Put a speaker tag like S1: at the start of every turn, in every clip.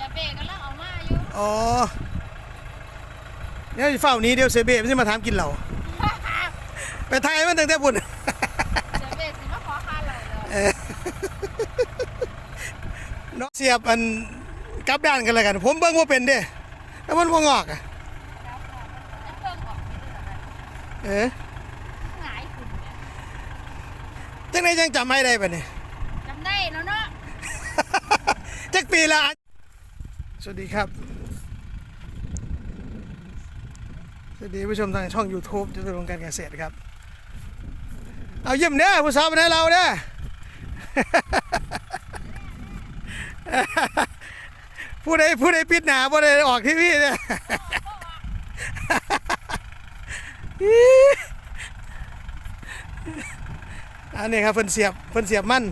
S1: สียเบรกกำลังเอามาอยู่
S2: อ๋อเดี๋ยวสิเฝ้าหนี้เดี๋ยวเซเบ้มันสิมาถามกินเหล้าไปไทยมันตั้งแต่ปุ่น
S1: เสียเบรกสิมาขอค่าเราเลย
S2: เออเนาะเสียบอันกลับด้านกันแล้วกัน ผมเบิ่งว่าเป็นเด้แล้วมันบ่งอกอะ
S1: จะเพิ่งออกไปด้วยกัน
S2: เออ
S1: หงายขึ้นเนี่ย
S2: จังไดจังจำไม่ได้ปะเนี่ย
S1: จำได้แล้วเนาะ
S2: จักปีละ สวัสดีครับ สวัสดีผู้ชมทางช่อง YouTube จะตุรงการเกษตรครับ เอาเยี่ยมเด้อผู้สาวไปไหนเราเด้อผู้ใดผู้ใดปิดหนาผู้ใดออกทีวีเนี่ยอันนี้ครับเพิ่นเสียบเพิ่นเสียบมั่น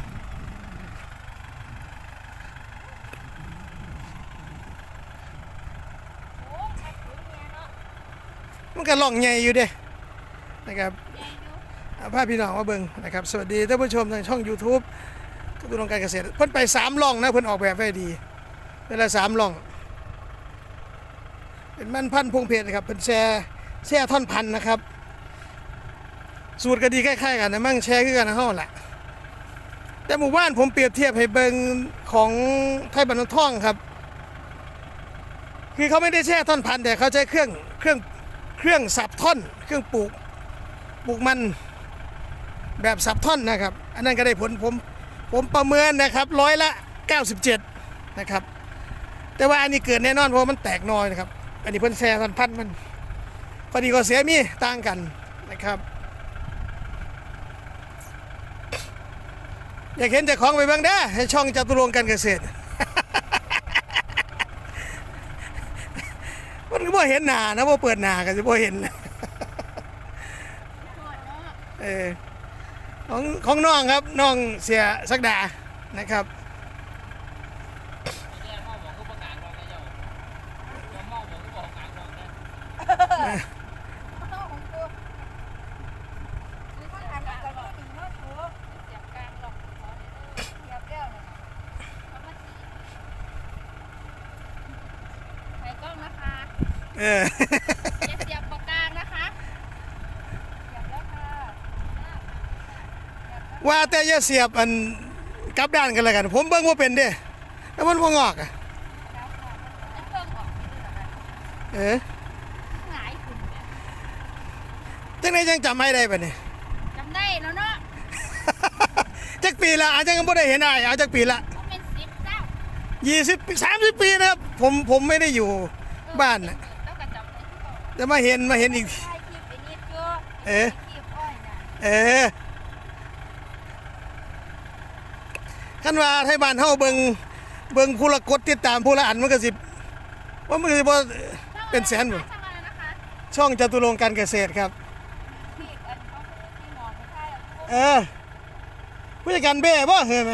S1: โอ้แค่ถึงเนี่ยเนาะ
S2: มันก็ล่องใหญ่อยู่เด้นะครับ
S1: ใหญ่อยู่
S2: เอาพพี่น้องมาเบิ่งนะครับ สวัสดีท่านผู้ชมทางช่อง YouTube กระตุ้นการเกษตรเพิ่นไปสามล่องนะเพิ่นออกแบบไว้ดีเวลาสามล่อง เป็นมันพันธุ์พงเพชรนะครับเป็นแช่แช่ท่อนพันธุ์นะครับ สูตรก็ดีคล้ายๆกันนะมั่งแช่คือกันนะเฮาแหละแต่หมู่บ้านผมเปรียบเทียบให้เบิ่งของไทยบรรณท่องครับ คือเขาไม่ได้แช่ท่อนพันธุ์แต่เขาใช้เครื่องเครื่อง เครื่องสับท่อน เครื่องปลูกปลูกมันแบบสับท่อนนะครับ อันนั้นก็ได้ผลผมผมประเมินนะครับร้อยละ 97 นะครับ แต่ว่าอันนี้เกิดแน่นอนเพราะมันแตกน้อยนะครับ อันนี้เพิ่นแซ่พันพันมันพอดีก็เสียมีต่างกันนะครับอยากเห็นเจ้าของไปบ้างเด้อให้ช่องจตุรงการเกษตร มันก็ บ่เห็นหน้านะบ่เปิดหน้าก็สิบ่เห็น
S1: โทษเนาะ
S2: เออของของน้องครับน้องเสียสักดานะครับ
S1: โทษของกูนี่ก็ทำกับลูกหนีเนาะกูเสียบกลางหรอกขอเดี๋ยวเสียบแล้วเนี่ยเอามาสิใส่กล้องนะคะ
S2: เออ
S1: อย่าเสียบปากกลางนะคะเสียบแล้วค่ะ
S2: ว่าแต่อย่าเสียบอันกลับด้านกันแล้วกัน ผมเบิ่งว่าเป็นเด้แล้วมันบ่งอกอะ
S1: แล้วค่ะจะเพิ่งออกไปด้วยกัน
S2: เออ
S1: หงายขึ้นเนี่ย
S2: จังไดจังจำไม่ได้ปะเนี่ย
S1: จำได้แล้วเนาะ
S2: จักปีละอาจจะยังบ่ได้เห็นอ้ายเอาจักปีละ
S1: เขาเป็นสิบเจ้า
S2: 20ปี30ปีนะครับผมผมไม่ได้อยู่บ้านน่ะ
S1: จะ
S2: มาเห็นมาเห็นอีก
S1: ถ่ายคลิปไอ้นิดเยอะ
S2: เอ๊ะ
S1: คลิปอ้อยน่ะ
S2: เออคันว่าไทยบ้านเฮาเบิ่งเบิ่งผู้ละกดติดตามผู้ละอันมันก็สิว่ามันก็สิบ่เป็นแสนบ่
S1: ช่างอะไรนะคะ
S2: ช่องจตุรงค์การเกษตรครับ
S1: ที่อันเขาที่หมอไม่ใช่อะพวก
S2: เออผู้จัดการเบ้บ่เห็นไหม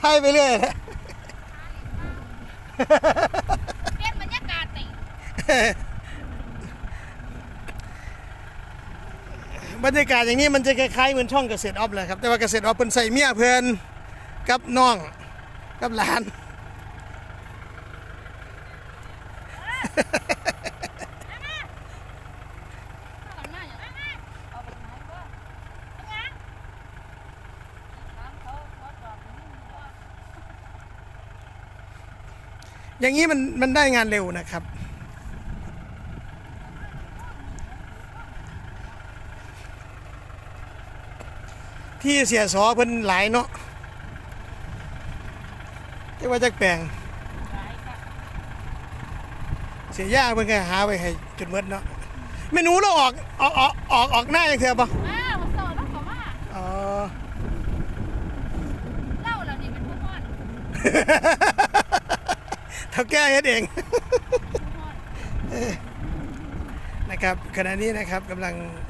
S2: ให้ไปเรื่อยนะ
S1: เปลี่ยนบรรยากาศติ
S2: บรรยากาศอย่างนี้มันจะคล้ายๆเหมือนช่องเกษตรออฟเลยครับ แต่ว่าเกษตรออฟเป็นใส่เมียเพื่อนกับน้องกับหลานอย่างนี้มันมันได้งานเร็วนะครับ ที่เสียสอเพิ่นหลายเนาะที่ว่าจักแปลง
S1: หลายค่ะ
S2: เสียยาเพิ่นก็หาไว้ให้จนหมดเนาะเมนูเราออกออกออกออกออกหน้าอย่างเถอะปะ
S1: อ้าวมาสอนแล้วเขาว่า
S2: อ๋อ
S1: เล่าแล้วนี่เป็นผู้ฮอด
S2: เท่าแก่เฮ็ดเอง
S1: ผู้ฮอด
S2: นะครับขณะนี้นะครับกำลังอ่า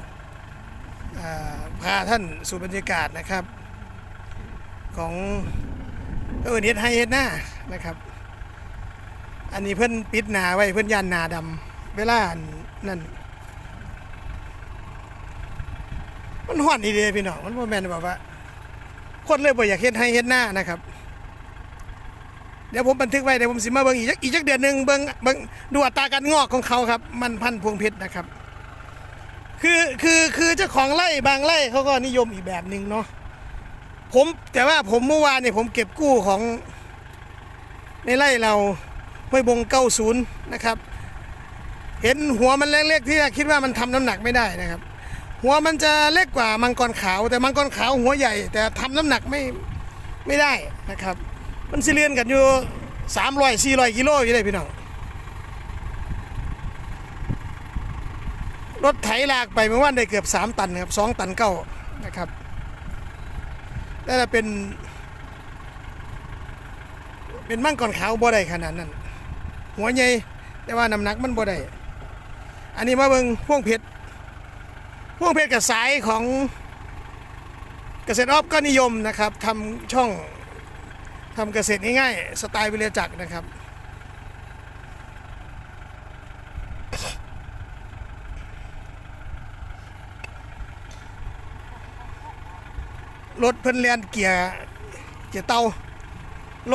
S2: พาท่านสู่บรรยากาศนะครับของเออเฮ็ดให้เฮ็ดหน้านะครับ อันนี้เพิ่อนปิดนาไว้เพิ่อนยานนาดำเวลานั่นมันห่อนอีเดีพี่น้องมันบ่แม่นแบบว่าคนเลยบ่อยากเฮ็ดให้เฮ็ดหน้านะครับ เดี๋ยวผมบันทึกไว้เดี๋ยวผมสิมาเบิ่งอีกอีกจักเดือนหนึ่งเบิ่งเบิ่งดูอัตราการงอกของเขาครับ มันพันพวงเพชรนะครับ คือคือคือเจ้าของไร่บางไร่เขาก็นิยมอีกแบบหนึ่งเนาะผมแต่ว่าผมเมื่อวานเนี่ยผมเก็บกู้ของในไร่เราห้วยบงเก้าศูนย์นะครับ เห็นหัวมันเล็กๆที่คิดว่ามันทำน้ำหนักไม่ได้นะครับ หัวมันจะเล็กกว่ามังกรขาว แต่มังกรขาวหัวใหญ่ แต่ทำน้ำหนักไม่ไม่ได้นะครับ มันสิเรียนกันอยู่สามร้อยสี่ร้อยกิโลอยู่เลยพี่น้อง รถไถลากไปเมื่อวานได้เกือบสามตันครับสองตันเก้านะครับแต่ถ้าเป็น เป็นมั่งกรขาวบ่ได้ขนาดนั้น หัวใหญ่แต่ว่าน้ำหนักมันบ่ได้อันนี้มาเบิงพ่วงเพชรพ่วกเพชรกับสายของเกษตรออฟก็นิยมนะครับทำช่องทำเกษตรง่ายๆสไตล์วิเลจักรนะครับ รถเพิ่นเลียนเกียร์เกียร์เตาโล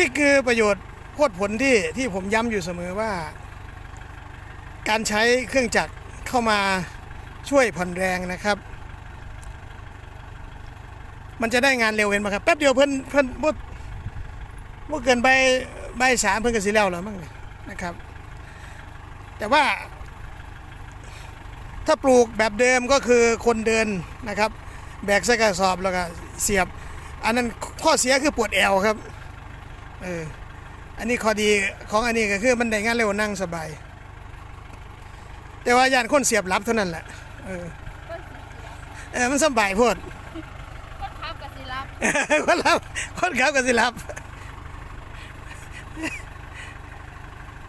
S2: นี่คือประโยชน์โคตรผลที่ที่ผมย้ำอยู่เสมอว่า การใช้เครื่องจักรเข้ามาช่วยผ่อนแรงนะครับ มันจะได้งานเร็วเห็นไหมครับแป๊บเดียวเพิ่นเพิ่นบ่บ่เกินใบใบสามเพิ่นก็สิแล้วแล้วมั้งเนี่ยนะครับ แต่ว่า ถ้าปลูกแบบเดิมก็คือคนเดินนะครับ แบกใส่กระสอบแล้วก็เสียบ อันนั้นข้อเสียคือปวดแอวครับ เอออันนี้ข้อดีของอันนี้ก็คือมันได้งานเร็วนั่งสบาย แต่ว่าย่านคนเสียบรับเท่านั้นแหละเออ
S1: ก็สิรับ
S2: เออมันสบายโพด
S1: ก็ทับกับสิรับ
S2: คนรับคนขับก็สิรับ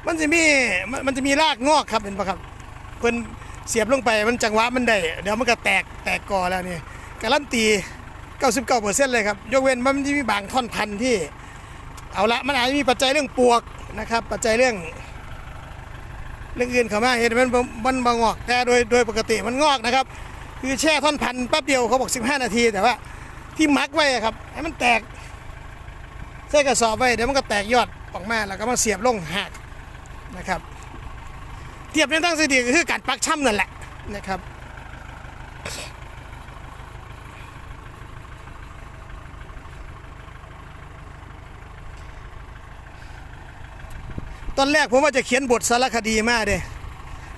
S2: มันจะมีมันมันจะมีรากงอกครับเห็นปะครับเพิ่นเสียบลงไปมันจังหวะมันได้เดี๋ยวมันก็แตกแตกกอแล้วนี่การันตี 99%เลยครับ ยกเว้นมันจะมีบางท่อนพันธุ์ที่ เอาละมันอาจจะมีปัจจัยเรื่องปวกนะครับ ปัจจัยเรื่องเรื่องอื่นเข้ามาเห็นมันมันบางอกแต่โดยโดยปกติมันงอกนะครับ คือแช่ท่อนพันแป๊บเดียวเขาบอก 15 นาที แต่ว่าที่มักไว้ครับให้มันแตกใส่กระสอบไว้เดี๋ยวมันก็แตกยอดออกมาแล้วก็มาเสียบลงหักนะครับ เทียบในตั้งสถิติก็คือการปักช่ำนั่นแหละนะครับ ตอนแรกผมว่าจะเขียนบทสารคดีมาเด้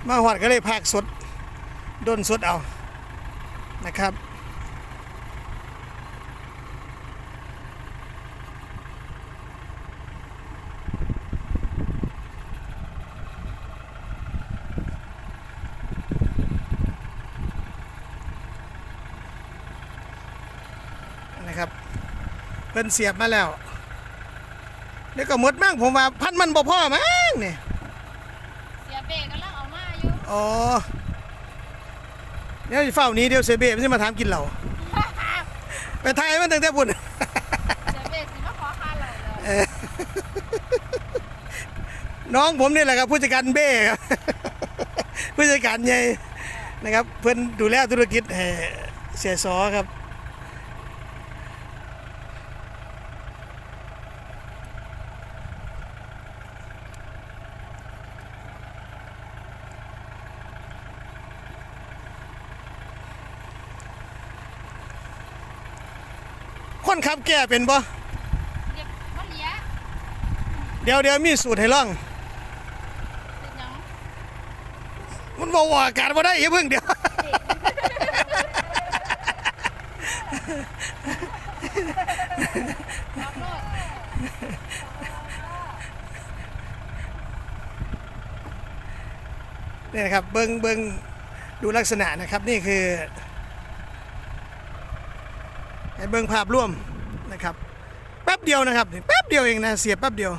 S2: มาหอดก็เลยพากสดด้นสดเอานะครับนะครับเพิ่นเสียบมาแล้ว เดี๋ยวก็หมดมั่งผมว่าพันมันบ่พอมั้งเนี่ย
S1: เสียเบรกกำลังเอามาอยู่
S2: อ๋อเดี๋ยวสิเฝ้าหนี้เดี๋ยวเซเบ้มันจะมาถามกินเหล้าไปทายมันตั้งแต่ปุ่น
S1: เสียเบรกสิมาขอค่าเราเลย
S2: น้องผมนี่แหละครับผู้จัดการเบ้ครับผู้จัดการใหญ่นะครับเพื่อนดูแลธุรกิจให้เสียสอครับ คนขับแก่เป็นบ่
S1: เรียบบ่เหลีย
S2: เดี๋ยวเดี๋ยวมีสูตรให้ลอง
S1: เป็นหยัง
S2: มันบอกว่าอากาศมาได้อย่าเพิ่งเดี๋ยว
S1: รับโลด
S2: นี่นะครับเบิงเบิงดูลักษณะนะครับนี่คือ ให้เบิงภาพร่วมนะครับ แป๊บเดียวนะครับนี่แป๊บเดียวเองนะเสียบแป๊บเดียว